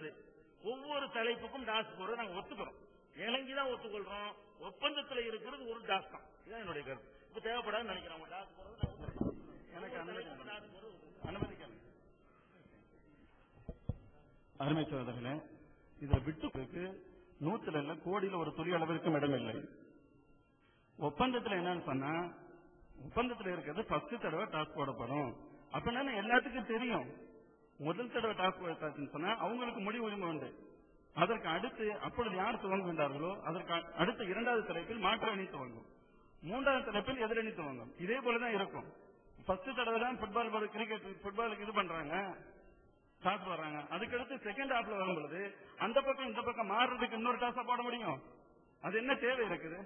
இருந்து ஒவ்வொரு தலைப்புக்கும் டாஸ் போடுறது நாங்க ஒத்துக்கிறோம். இணங்கிதான் ஒத்துக்கொள்றோம். ஒப்பந்தத்துல இருக்கிறது ஒரு டாஸ் தான். இதுதான் என்னுடைய கருத்து. இப்ப தேவைப்படாதுன்னு நினைக்கிறேன். டாஸ் போடுறது. எனக்கு அனுமதி தலைப்புக்கு டாஸ் போடுறது ஒத்துக்கிறேன். அனுமதிக்கணும் அருமை சோதர்களே இதுல விட்டுக்கு நூத்துல இல்ல கோடியில ஒரு துளி அளவிற்கும் இடமில்லை ஒப்பந்தத்துல என்னன்னு சொன்னா ஒப்பந்தத்துல இருக்கிறது ஃபர்ஸ்ட் தடவை டாஸ் போடப்படும். அப்படின்னா எல்லாத்துக்கும் தெரியும். முதல் தடவை டாஸ் சொன்னா அவங்களுக்கு முடிவு உரிமை உண்டு. அதற்கு அடுத்து அப்பொழுது யார் துவங்குகின்றார்களோ அதற்கு அடுத்த இரண்டாவது தலைப்பில் மாற்று அணி துவங்கும். மூன்றாவது தலைப்பில் எதிரணி துவங்கும். இதே போலதான் இருக்கும். ஃபர்ஸ்ட் தடவை தான் ஃபுட்பால் கிரிக்கெட் ஃபுட்பாலுக்கு இது பண்றாங்க. டாஸ் வர்றாங்க அதுக்கடுத்து செகண்ட் ஹாஃப்ல வரும் பொழுது அந்த பக்கம் இந்த பக்கம் மாறுறதுக்கு இன்னொரு டாஸா போட முடியும். அது என்ன தேவை இருக்குது?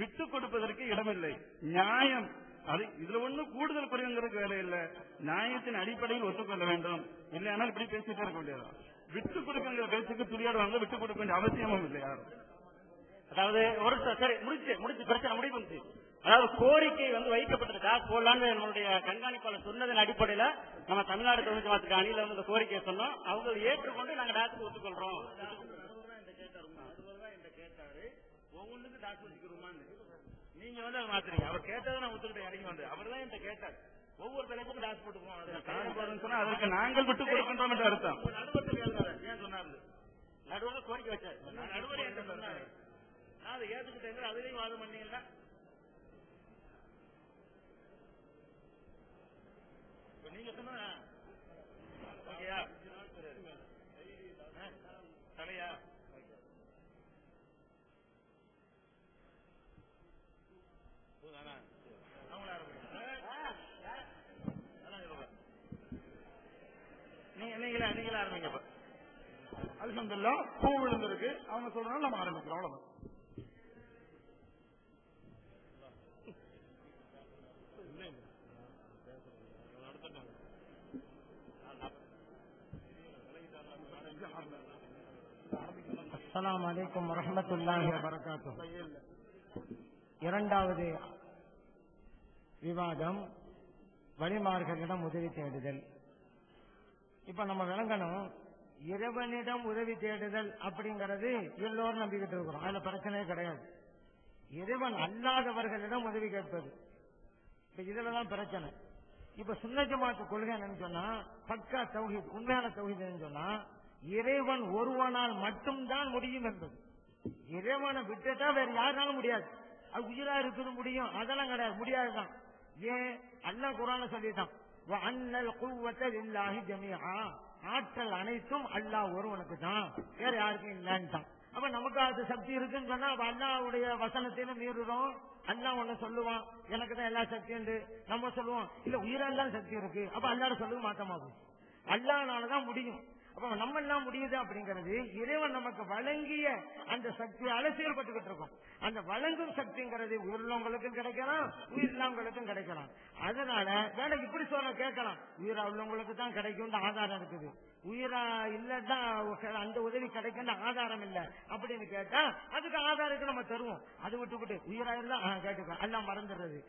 விட்டு கொடுப்பதற்கு இடமில்லை. நியாயம். அது இதுல ஒண்ணும் கூடுதல் குறைவுங்கிறதுக்கு வேலை இல்ல. நியாயத்தின் அடிப்படையில் ஒத்துக்கொள்ள வேண்டும். இல்லையானால் இப்படி பேசிட்டே இருக்க முடியாது விட்டு கொடுக்குங்கிற பேச்சுக்கு துளியாடுவாங்க விட்டு கொடுக்க வேண்டிய அவசியமும் இல்லையா அதாவது ஒரு சரி முடிச்சு முடிச்சு பிரச்சனை முடிவு அதாவது கோரிக்கை வந்து வைக்கப்பட்டிருக்கா? போலான்னு என்னுடைய நம்மளுடைய கண்காணிப்பாளர் சொன்னதன் அடிப்படையில நம்ம தமிழ்நாடு தொழில் மாத்துக்கு அணியில வந்து இந்த கோரிக்கையை சொன்னோம். அவங்க ஏற்றுக்கொண்டு நாங்க டாக்டர் ஒத்துக்கொள்றோம். ஒவ்வொன்றுக்கு டாக்டர் வச்சுக்கிறோமான்னு நீங்க வந்து அதை மாத்துறீங்க. அவர் கேட்டதை நான் ஒத்துக்கிட்டேன் இறங்கி வந்து அவர் தான் என்கிட்ட கேட்டார். ஒவ்வொரு தலைப்புக்கும் டாக்டர் போட்டுக்குவோம். சொன்னா அதற்கு நாங்கள் விட்டு கொடுக்கின்றோம் என்று அர்த்தம். நடுவர் தெரியாதுனால ஏன் சொன்னாரு? நடுவில் கோரிக்கை வச்சார். நடுவர் என்ன சொன்னாரு? நான் அதை ஏத்துக்கிட்டேங்க அதுலயும் வாதம் பண்ணீங்கன்னா நீங்க சொன்னா ஓகேயா ஆ? தலையா போதானா? அவங்கள ஆரம்பிங்க. அதான் சொல்றேன். நீங்க நீங்களே நீங்களே ஆரம்பிங்க இப்ப அல்ஹம்துலில்லா பூ விழுந்திருக்கு. அவங்க சொல்றாங்க நம்ம ஆரம்பிக்கிறோம். அவ்வளவுதான். அஸ்ஸலாமு அலைக்கும் வரஹ்மத்துல்லாஹி வபரகாத்துஹு. இரண்டாவது விவாதம் வழிமார்களிடம் உதவி தேடுதல். இப்ப நம்ம விளங்கணும் இறைவனிடம் உதவி தேடுதல் அப்படிங்கறது எல்லோரும் நம்பிக்கிட்டு இருக்கிறோம். அதுல பிரச்சனையே கிடையாது. இறைவன் அல்லாதவர்களிடம் உதவி கேட்பது. இப்ப இதுலதான் பிரச்சனை. இப்ப சுன்ன கொள்கை என்னன்னு சொன்னா பக்கா தௌஹித் உண்மையான தௌஹித் சொன்னா இறைவன் ஒருவனால் மட்டும்தான் முடியும் என்பது. இறைவனை விட்டுட்டா வேற யாருனாலும் முடியாது. அது உயிரா இருக்குது முடியும். அதெல்லாம் கிடையாது. முடியாதுதான். ஏன்? அல்ல குரான சொல்லிட்டான். ஆற்றல் அனைத்தும் அல்லாஹ் ஒருவனுக்கு தான் வேற யாருக்கும் இல்லைன்ட்டான். அப்ப நமக்கு அது சக்தி இருக்குன்னு சொன்னா அப்ப அல்லாவுடைய வசனத்தையும் மீறுறோம். அல்லாஹ் ஒண்ணு சொல்லுவான். எனக்கு தான் எல்லா சக்தியும் உண்டு நம்ம சொல்லுவோம். இல்ல உயிரெல்லாம் சக்தி இருக்கு. அப்ப அல்லாட சொல்லுவது மாத்தமாகும் அல்லாஹ்னாலதான் முடியும். அப்ப நம்ம எல்லாம் முடியுது அப்படிங்கிறது இறைவன் நமக்கு வழங்கிய அந்த சக்தியை அலசியல்பட்டுக்கிட்டு இருக்கும். அந்த வழங்கும் சக்திங்கிறது உயிரிழவங்களுக்கும் கிடைக்கலாம் உயிரில்லாமங்களுக்கும் கிடைக்கலாம். அதனால வேலை இப்படி சொல்ல கேட்கலாம். உயிரா உள்ளவங்களுக்கு தான் கிடைக்கும் ஆதாரம் இருக்குது. உயிரா இல்லதான் அந்த உதவி கிடைக்கும் ஆதாரம் இல்ல அப்படின்னு கேட்டா அதுக்கு ஆதாரத்துக்கு நம்ம தருவோம். அது விட்டுவிட்டு உயிரா இருந்தா ஆ, எல்லாம் மறந்துடுறது.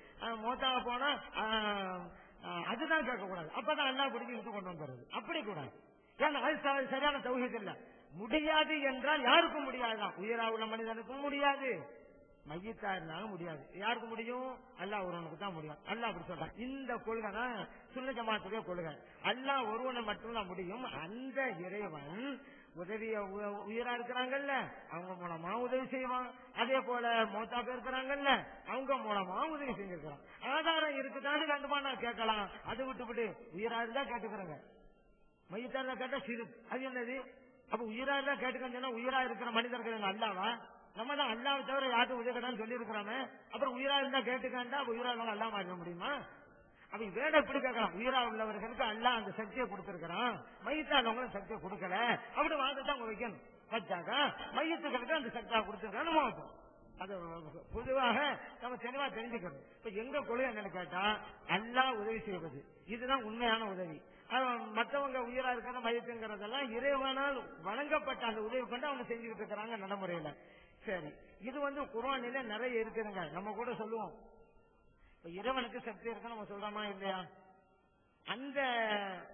மோத்தா போனா அதுதான் கேட்கக்கூடாது. அப்பதான் எல்லாம் பிடிச்சி இழுத்து கொண்டு வந்துடுறது. அப்படி கூடாது. ஏன்னா அது சரியான தௌஹீத் இல்ல? முடியாது என்றால் யாருக்கும் முடியாதுதான் உயிரா உள்ள மனிதனுக்கும் முடியாது. மையத்தா இருந்தாலும் முடியாது. யாருக்கு முடியும்? அல்லாஹ் ஒருவனுக்கு தான் முடியும். அல்லாஹ் அப்படி சொல்றான். இந்த கொள்கை தான் சுன்ன ஜமாத்துடைய கொள்கை. அல்லாஹ் ஒருவனை மட்டும்தான் முடியும். அந்த இறைவன் உதவிய உ- உயிரா இருக்கிறாங்கல்ல அவங்க மூலமா உதவி செய்வான். அதே போல மோத்தாப்ப இருக்கிறாங்கல்ல அவங்க மூலமா உதவி செஞ்சிருக்கிறான். ஆதாரம் இருக்குதான்னு கண்டுமா நான் கேட்கலாம். அது விட்டு விட்டு உயிரா இருந்தா கேட்டுக்கிறேங்க. மையத்தாரா கேட்டா சிறு. அது என்னது? அப்ப உயிரா இருந்தா கேட்டுக்கன்னு உயிரா இருக்கிற மனிதர்கள் அல்லாவா? நம்ம தான் அல்லாவை தவிர யாருக்கும் உதவிக்கடான்னு சொல்லி இருக்கிறோமே அப்புறம் உயிரா இருந்தா கேட்டுக்காண்டா உயிரா உள்ளவங்க அல்லாம இருக்க முடியுமா? அப்ப வேட இப்படி கேட்கலாம் உயிரா உள்ளவர்களுக்கு அல்லா அந்த சக்தியை கொடுத்திருக்கிறான். மையத்தாளவங்களும் சக்தியை கொடுக்கல. அப்படி வாதத்தை அவங்க வைக்கணும். வச்சாக்கா மையத்துக்களுக்கு அந்த சக்தியா கொடுத்திருக்கான்னு நம்ம அது பொதுவாக நம்ம தெளிவா தெரிஞ்சுக்கணும். இப்ப எங்க கொள்கை என்னன்னு கேட்டா அல்லா உதவி செய்வது. இதுதான் உண்மையான உதவி. மற்றவங்க மத்தவங்க உயிரா இருக்கிற மயத்துங்கிறதெல்லாம் இறைவனால் வழங்கப்பட்ட அந்த உதவி கொண்டு அவங்க செஞ்சுக்கிட்டு இருக்கிறாங்க நடைமுறையில. சரி இது வந்து குரானில நிறைய இருக்குதுங்க. நம்ம கூட சொல்லுவோம். இறைவனுக்கு சக்தி இருக்கு நம்ம சொல்றோமா இல்லையா? அந்த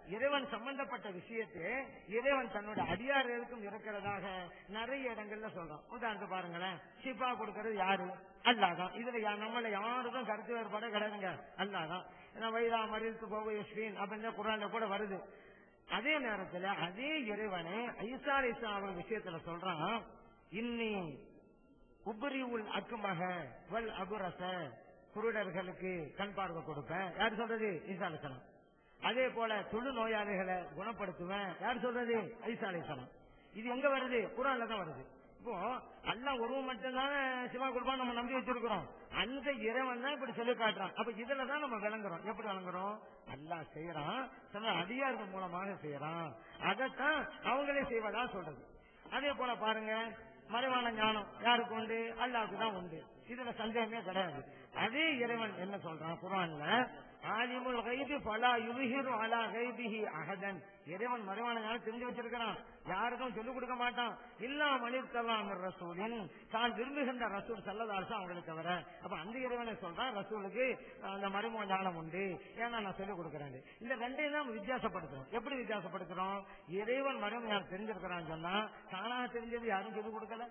இறைவன் சம்பந்தப்பட்ட விஷயத்தை இறைவன் தன்னோட அடியார்களுக்கும் இருக்கிறதாக நிறைய இடங்கள்ல சொல்றான் உதாரணத்து பாருங்களேன் ஷிஃபா கொடுக்கறது யாரு? அல்லாதான் இதுல நம்மள யாருக்கும் கருத்து வேறுபாடு கிடையாதுங்க. அல்லாதான் வைரா மறித்து போக ஸ்ரீன் அப்படின்னு குரான்ல கூட வருது. அதே நேரத்துல அதே இறைவனை ஐசா ஐசா அவர் விஷயத்துல சொல்றான் இன்னி உபரி உள் அக்குமக வல் அபுரச குருடர்களுக்கு கண் பார்வை கொடுப்பேன். யார் சொல்றது? ஈசா அலிசலாம் அதே போல தொழு நோயாளிகளை குணப்படுத்துவேன். யார் சொல்றது? ஐசா அலிசலாம் இது எங்க வருது? குரான்ல தான் வருது. இப்போ அல்லாஹ் ஒருவன் மட்டும்தானே சிவா கொடுப்பான் நம்ம நம்பி வச்சிருக்கிறோம். அந்த இறைவன் தான் இப்படி சொல்லி காட்டுறான். அப்ப இதுலதான் நம்ம விளங்குறோம். எப்படி விளங்குறோம்? அல்லா செய்யறான். சில அதிகாரிகள் மூலமாக செய்யறான். அதைத்தான் அவங்களே செய்வதா சொல்றது. அதே போல பாருங்க மறைவான ஞானம் யாருக்கு உண்டு? அல்லாவுக்கு தான் உண்டு. இதுல சந்தேகமே கிடையாது. அதே இறைவன் என்ன சொல்றான்? குரான்ல பலா அலா கைபிஹி அகதன் இறைவன் மறைவான தெரிஞ்சு வச்சிருக்கிறான். யாருக்கும் சொல்லிக் கொடுக்க மாட்டான். இல்லா மனிதலாம் ரசூலின். தான் விரும்புகின்ற ரசூல் செல்லதாசம் அவங்களுக்கு தவிர. அப்ப அந்த இறைவனை சொல்றான் ரசூலுக்கு அந்த மறைமுக ஞானம் உண்டு. ஏன்னா நான் சொல்லிக் கொடுக்குறேன். இந்த ரெண்டையும் தான் வித்தியாசப்படுத்துறோம். எப்படி வித்தியாசப்படுத்துறோம்? இறைவன் மறைமுக ஞானம் தெரிஞ்சிருக்கிறான்னு சொன்னா தானா தெரிஞ்சது யாரும் சொல்லிக் கொடுக்கல?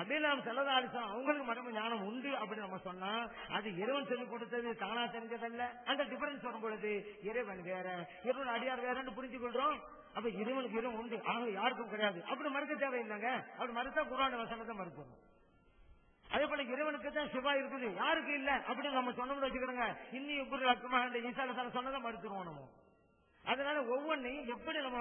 நபீலாம் செல்லதாரிசம் அவங்களுக்கு மரபு ஞானம் உண்டு அப்படின்னு நம்ம சொன்னா அது இறைவன் சொல்லிக் கொடுத்தது தானா தெரிஞ்சதல்ல. அந்த டிஃபரன்ஸ் வரும் பொழுது இறைவன் வேற இறைவன் அடியார் வேறன்னு புரிஞ்சு கொள்றோம் அப்ப இறைவனுக்கு இறைவன் உண்டு ஆக யாருக்கும் கிடையாது. அப்படி மறுக்க தேவையில்லைங்க. அப்படி மறுத்தா குரான வசனத்தை மறுக்கணும் அதே போல இறைவனுக்கு தான் சிவா இருக்குது. யாருக்கு இல்ல? அப்படின்னு நம்ம சொன்னோம்னு வச்சுக்கிறோங்க இன்னும் எப்படி அக்குமா இந்த ஈசால சொன்னதை மறுத்துருவோம் நம்ம. அதனால ஒவ்வொன்றையும் எப்படி நம்ம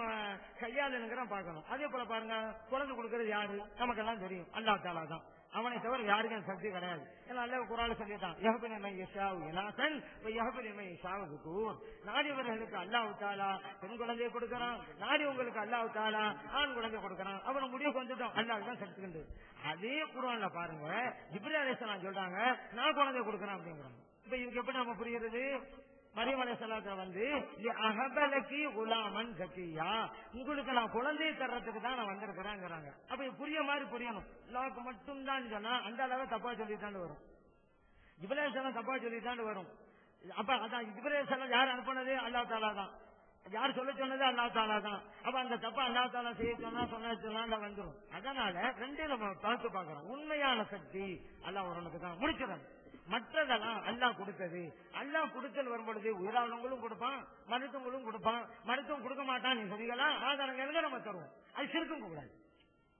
கையாளுங்கிற பார்க்கணும். அதே போல பாருங்க குழந்தை கொடுக்கறது யாரு? நமக்கெல்லாம் தெரியும். அல்லா தாலா தான். அவனை தவிர யாருக்கும் சக்தி கிடையாது. ஏன்னா அல்ல குரால சொல்லிட்டான் யஹபினிமை யஷாவு இலாசன் யஹபினிமை யஷாவு கூர் நாடியவர்களுக்கு அல்லாஹ் தாலா பெண் குழந்தையை கொடுக்கறான் நாடி உங்களுக்கு அல்லாஹ் தாலா ஆண் குழந்தை கொடுக்கறான். அவனை முடிவு வந்துட்டோம். அல்லாஹ் தான் சக்தி கண்டு. அதே குரான்ல பாருங்க ஜிப்ரி அலிஸ்லாம் சொல்றாங்க நான் குழந்தை கொடுக்கறேன் அப்படிங்கிறாங்க. இப்ப இதுக்கு எப்படி நம்ம புரியுறது மரியம் அலைசலாத்த வந்து அகபலக்கி குலாமன் கத்தியா உங்களுக்கு நான் குழந்தையை தர்றதுக்கு தான் நான் வந்திருக்கிறேங்கிறாங்க. அப்ப புரிய மாதிரி புரியணும். அல்லாவுக்கு மட்டும் தான் சொன்னா அந்த அளவு தப்பா சொல்லித்தாண்டு வரும். இப்ரேசனம் தப்பா சொல்லித்தாண்டு வரும். அப்ப அதான் இப்ரேசனம் யார் அனுப்பினது? அல்லா தாலா தான். யார் சொல்ல சொன்னது? அல்லா தாலா தான். அப்ப அந்த தப்பா அல்லா தாலா செய்ய சொன்னா சொன்ன சொன்னா வந்துடும் அதனால ரெண்டையும் நம்ம பார்த்து பார்க்கிறோம் உண்மையான சக்தி அல்லா ஒருவனுக்கு தான். முடிச்சிடணும். மற்றதெல்லாம் அல்லாஹ் கொடுத்தது. அல்லாஹ் கொடுத்தல் வரும்பொழுது உயிராளங்களும் கொடுப்பான் மருத்துவங்களும் கொடுப்பான். மருத்துவம் கொடுக்க மாட்டான் நீ சொல்லிக்கலாம் ஆதாரம் இருந்தா நம்ம தருவோம். அது சிறுக்கும் கூடாது.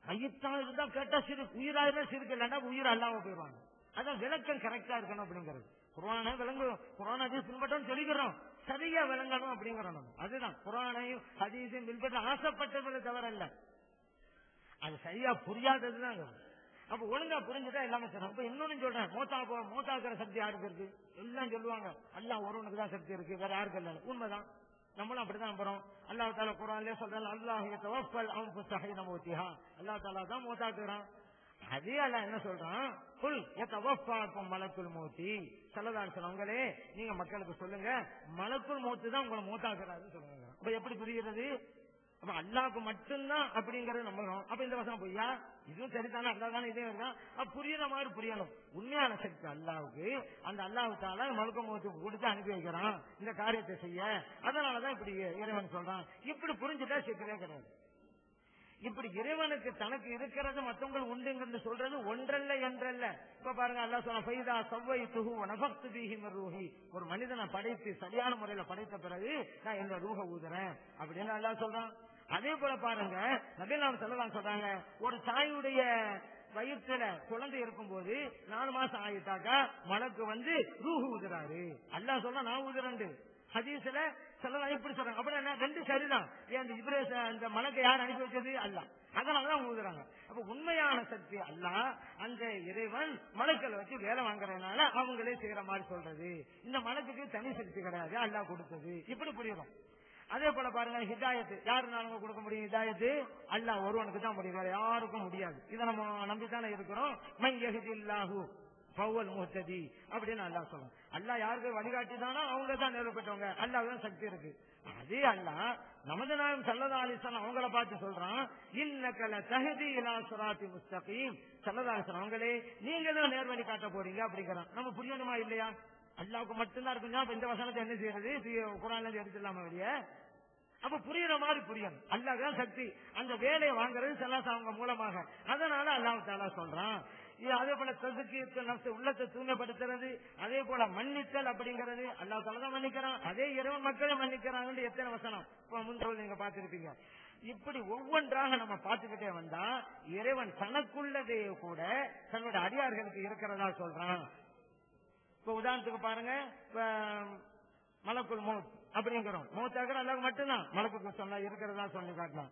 மையத்தான் இருந்தா கேட்டா சிறு உயிராயிரம் சிறுக்கு இல்லைன்னா உயிர் அல்லாம போயிடுவாங்க. அதான் விளக்கம் கரெக்டா இருக்கணும் அப்படிங்கிறது. குரானை விளங்கும் குரான் ஹதீஸ் பின்பற்றோம் சொல்லிக்கிறோம். சரியா விளங்கணும் அப்படிங்கிறோம் நம்ம. அதுதான். குரானையும் ஹதீஸையும் பின்பற்ற ஆசைப்பட்டவர்கள் தவிர இல்ல அது சரியா புரியாததுதான். அப்ப ஒழுங்கா புரிஞ்சுட்டா எல்லாமே சரி. அப்ப இன்னொன்னு சொல்றேன் மூத்தா போ மூத்தாக்குற சக்தி யாருக்கு இருக்கு? எல்லாம் சொல்லுவாங்க எல்லாம் ஒருவனுக்கு தான் சக்தி இருக்கு வேற யாருக்கு இல்லை. உண்மைதான். நம்மளும் அப்படிதான் போறோம் அல்லாஹ் தாலா குரான்லயே சொல்றாங்க அல்லாஹ் தவஃபல் நம்ம ஊத்தியா அல்லாஹ் தாலா தான் மூத்தாக்குறான். அதே அல்ல என்ன சொல்றான்? புல் எத்தவஃபாக்கும் மலக்குள் மூத்தி. சல்லதார் சொன்னவங்களே நீங்க மக்களுக்கு சொல்லுங்க மலக்குள் மூத்து தான் உங்களை மூத்தாக்குறாருன்னு சொல்லுங்க அப்ப எப்படி புரிகிறது? அப்ப அல்லாக்கு மட்டும்தான் அப்படிங்கறது நம்பணும் அப்ப இந்த வசனம் பொய்யா இதுவும் சரிதானே? அல்லா தானே இதே இருக்கா அப்ப புரியுற மாதிரி புரியணும். உண்மையான சக்தி அல்லாவுக்கு அந்த அல்லாவுக்கால மழுக்க முகத்துக்கு கொடுத்து அனுப்பி வைக்கிறான். இந்த காரியத்தை செய்ய. அதனாலதான் இப்படி இறைவன் சொல்றான். இப்படி புரிஞ்சுட்டா சிக்கலே கிடையாது. இப்படி இறைவனுக்கு தனக்கு இருக்கிறது மற்றவங்க உண்டுங்கிறது சொல்றது ஒன்றல்ல என்றல்ல. இப்ப பாருங்க அல்லா சொன்ன பைதா சவ்வை துகு நபக்து பீஹி ரூஹி. ஒரு மனிதனை படைத்து சரியான முறையில படைத்த பிறகு நான் என்ன ரூஹ ஊதுறேன். அப்படின்னு அல்லா சொல்றான். அதே போல பாருங்க நபிலாம் செல்லலாம் சொல்றாங்க ஒரு தாயுடைய வயிற்றுல குழந்தை இருக்கும் போது நாலு மாசம் ஆயிட்டாக்கா மனக்கு வந்து ரூஹு ஊதுறாரு. அல்லா சொல்ல நான் ஊதுறேன் ஹதீஸ்ல சொல்லலாம் இப்படி சொல்றாங்க? அப்புறம் என்ன? ரெண்டு சரிதான். ஏன் இந்த அந்த மலக்கை யார் அனுப்பி வச்சது? அல்ல அதனாலதான் ஊதுறாங்க. அப்ப உண்மையான சக்தி அல்ல அந்த இறைவன் மலக்களை வச்சு வேலை வாங்குறதுனால அவங்களே செய்யற மாதிரி சொல்றது. இந்த மலக்குக்கு தனி சக்தி கிடையாது அல்லா கொடுத்தது. இப்படி புரியுறோம். அதே போல பாருங்க ஹிதாயத்து. யாருனாலும் கொடுக்க முடியும்? ஹிதாயத்து? அல்ல ஒருவனுக்கு தான் முடியும். வேற யாருக்கும் முடியாது. இதை நம்ம நம்பித்தானே இருக்கிறோம். மை யஹிதில்லாஹு பவல் முஹத்ததி அப்படின்னு அல்லா சொல்லும் அல்லா யாருக்கு வழிகாட்டி தானோ அவங்க தான் நிறுவப்பட்டவங்க அல்லாதான் சக்தி இருக்கு. அதே அல்லா நமது நாயம் சல்லதா அலிசன் அவங்கள பார்த்து சொல்றான் இன்னக்கல தகுதி இலாசுராத்தி முஸ்தகீம். சல்லதா அலிசன் அவங்களே நீங்க தான் நேர்வழி காட்ட போறீங்க அப்படிங்கிறான். நம்ம புரியணுமா இல்லையா? அல்லாவுக்கு மட்டும்தான் இருக்குங்க அப்ப இந்த வசனத்தை என்ன செய்யறது? குரான்ல இருந்து எடுத்துடலாமா வெளியே? அப்ப புரியுற மாதிரி புரியணும். அல்லாஹ் சக்தி. அந்த வேலையை வாங்குறது செல்லாச அவங்க மூலமாக. அதனால அல்லாஹ் தாலா சொல்றான் அதே போல தசுக்கு நப்சு உள்ளத்தை தூய்மைப்படுத்துறது அதே போல மன்னித்தல் அப்படிங்கிறது அல்லாஹ் தாலா தான் மன்னிக்கிறான். அதே இறைவன் மக்களை மன்னிக்கிறாங்கன்னு எத்தனை வசனம்? இப்ப முன்பு நீங்க பார்த்திருப்பீங்க. இப்படி ஒவ்வொன்றாக நம்ம பார்த்துக்கிட்டே வந்தா இறைவன் தனக்குள்ளதே கூட தன்னுடைய அடியார்களுக்கு இருக்கிறதா சொல்றான். இப்ப உதாரணத்துக்கு பாருங்க மலக்குள் மௌத் அப்படிங்கிறோம். மௌத்தாகிற அல்லாஹ் மட்டும்தான். மலக்குக்கு சொன்னா இருக்கிறதா சொல்லி காட்டலாம்.